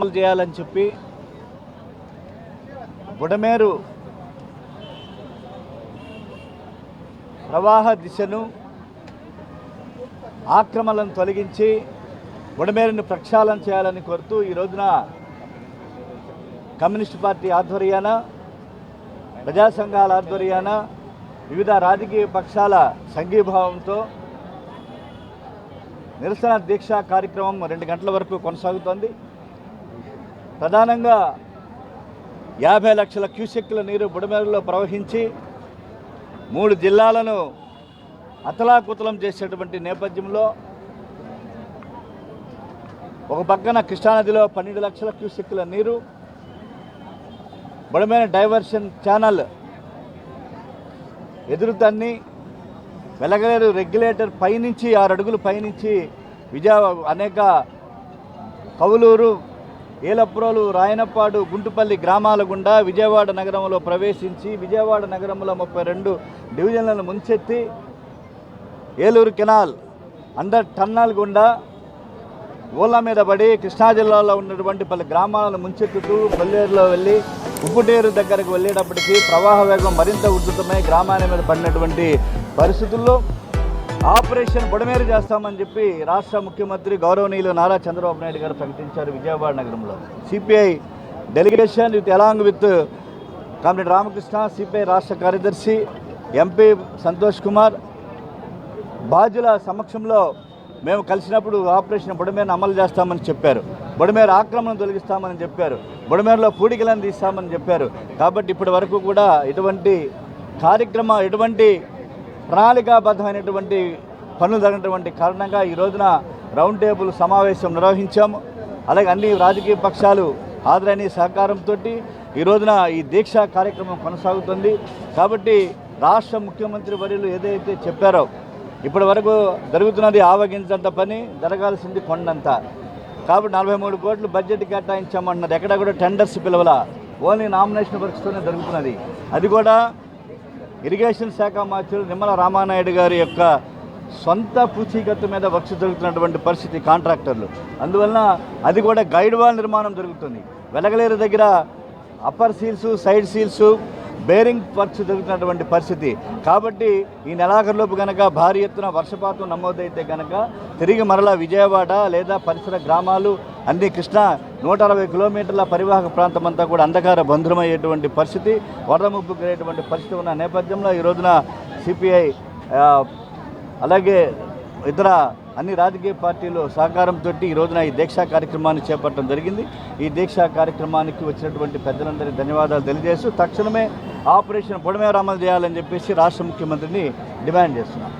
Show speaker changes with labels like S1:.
S1: అమలు చేయాలని చెప్పి బుడమేరు ప్రవాహ దిశను ఆక్రమణలను తొలగించి బుడమేరును ప్రక్షాళన చేయాలని కోరుతూ ఈ రోజున కమ్యూనిస్ట్ పార్టీ ఆధ్వర్యాన ప్రజా సంఘాల ఆధ్వర్యాన వివిధ రాజకీయ పక్షాల సంఘీభావంతో నిరసన దీక్షా కార్యక్రమం రెండు గంటల వరకు కొనసాగుతోంది. ప్రధానంగా యాభై లక్షల క్యూసెక్కుల నీరు బుడమేరులో ప్రవహించి మూడు జిల్లాలను అతలాకుతలం చేసేటువంటి నేపథ్యంలో ఒక పక్కన కృష్ణానదిలో పన్నెండు లక్షల క్యూసెక్కుల నీరు బుడమేరు డైవర్షన్ ఛానల్ ఎదురుతాన్ని వెలగలేరు రెగ్యులేటర్ పైనుంచి ఆరు అడుగులు పైనుంచి విజయ అనేక కవులూరు ఏలప్రోలు రాయనపాడు గుంటుపల్లి గ్రామాల గుండా విజయవాడ నగరంలో ప్రవేశించి విజయవాడ నగరంలో ముప్పై రెండు డివిజన్లను ముంచెత్తి ఏలూరు కెనాల్ అండర్ టన్నల్ గుండా ఓళ్ళ మీద పడి కృష్ణా జిల్లాలో ఉన్నటువంటి పలు గ్రామాలను ముంచెత్తుతూ కొల్లేరులో వెళ్ళి ఉప్పుటేరు దగ్గరకు వెళ్ళేటప్పటికీ ప్రవాహ వేగం మరింత ఉధృతమై గ్రామాల మీద పడినటువంటి పరిస్థితుల్లో ఆపరేషన్ బుడమేరు చేస్తామని చెప్పి రాష్ట్ర ముఖ్యమంత్రి గౌరవనీయులు నారా చంద్రబాబు నాయుడు గారు ప్రకటించారు విజయవాడ నగరంలో. CPI delegation with along with comrade Ramakrishna CPI రాష్ట్ర కార్యదర్శి ఎంపీ సంతోష్ కుమార్. బాధ్యుల సమక్షంలో మేము కలిసినప్పుడు ఆపరేషన్ బుడమేరును అమలు చేస్తామని చెప్పారు. బుడమేరు ఆక్రమణ తొలగిస్తామని చెప్పారు. బుడమేరులో పూడికలను తీస్తామని చెప్పారు. కాబట్టి ఇప్పటి వరకు కూడా ఎటువంటి కార్యక్రమ ఎటువంటి ప్రణాళికాబద్ధమైనటువంటి పనులు జరిగినటువంటి కారణంగా ఈ రోజున రౌండ్ టేబుల్ సమావేశం నిర్వహించాము. అలాగే అన్ని రాజకీయ పక్షాలు హాజరైన సహకారంతో ఈ రోజున ఈ దీక్ష కార్యక్రమం కొనసాగుతుంది. కాబట్టి రాష్ట్ర ముఖ్యమంత్రి వర్యులు ఏదైతే చెప్పారో ఇప్పటి వరకు జరుగుతున్నది ఆవగించంత పని జరగాల్సింది కొండంత. కాబట్టి నలభై మూడు కోట్లు బడ్జెట్ కేటాయించామంటున్నారు ఎక్కడ కూడా టెండర్స్ పిలవల. ఓన్లీ నామినేషన్ వర్క్స్తోనే జరుగుతున్నది. అది కూడా ఇరిగేషన్ శాఖ మంత్రులు నిమ్మల రామానాయుడు గారి యొక్క సొంత పూచీకత్తు మీద వర్క్స్ జరుగుతున్నటువంటి పరిస్థితి కాంట్రాక్టర్లు. అందువలన అది కూడా గైడ్ వాల్ నిర్మాణం జరుగుతుంది. వెలగలేరు దగ్గర upper seals side seals bearing works జరుగుతున్నటువంటి పరిస్థితి. కాబట్టి ఈ నెలాఖరులోపు కనుక భారీ ఎత్తున వర్షపాతం నమోదైతే కనుక తిరిగి మరలా విజయవాడ లేదా పరిసర గ్రామాలు అన్ని కృష్ణా నూట అరవై కిలోమీటర్ల పరివాహక ప్రాంతం అంతా కూడా అంధకార బంధురమయ్యేటువంటి పరిస్థితి వరద ముప్పు కలిగేటువంటి పరిస్థితి ఉన్న నేపథ్యంలో ఈ రోజున సిపిఐ అలాగే ఇతర అన్ని రాజకీయ పార్టీలు సహకారంతో ఈ రోజున ఈ దీక్షా కార్యక్రమాన్ని చేపట్టడం జరిగింది. ఈ దీక్షా కార్యక్రమానికి వచ్చినటువంటి పెద్దలందరికీ ధన్యవాదాలు తెలియజేస్తూ తక్షణమే ఆపరేషన్ పొడమే అమలు చేయాలని చెప్పేసి రాష్ట్ర ముఖ్యమంత్రిని డిమాండ్ చేస్తున్నాం.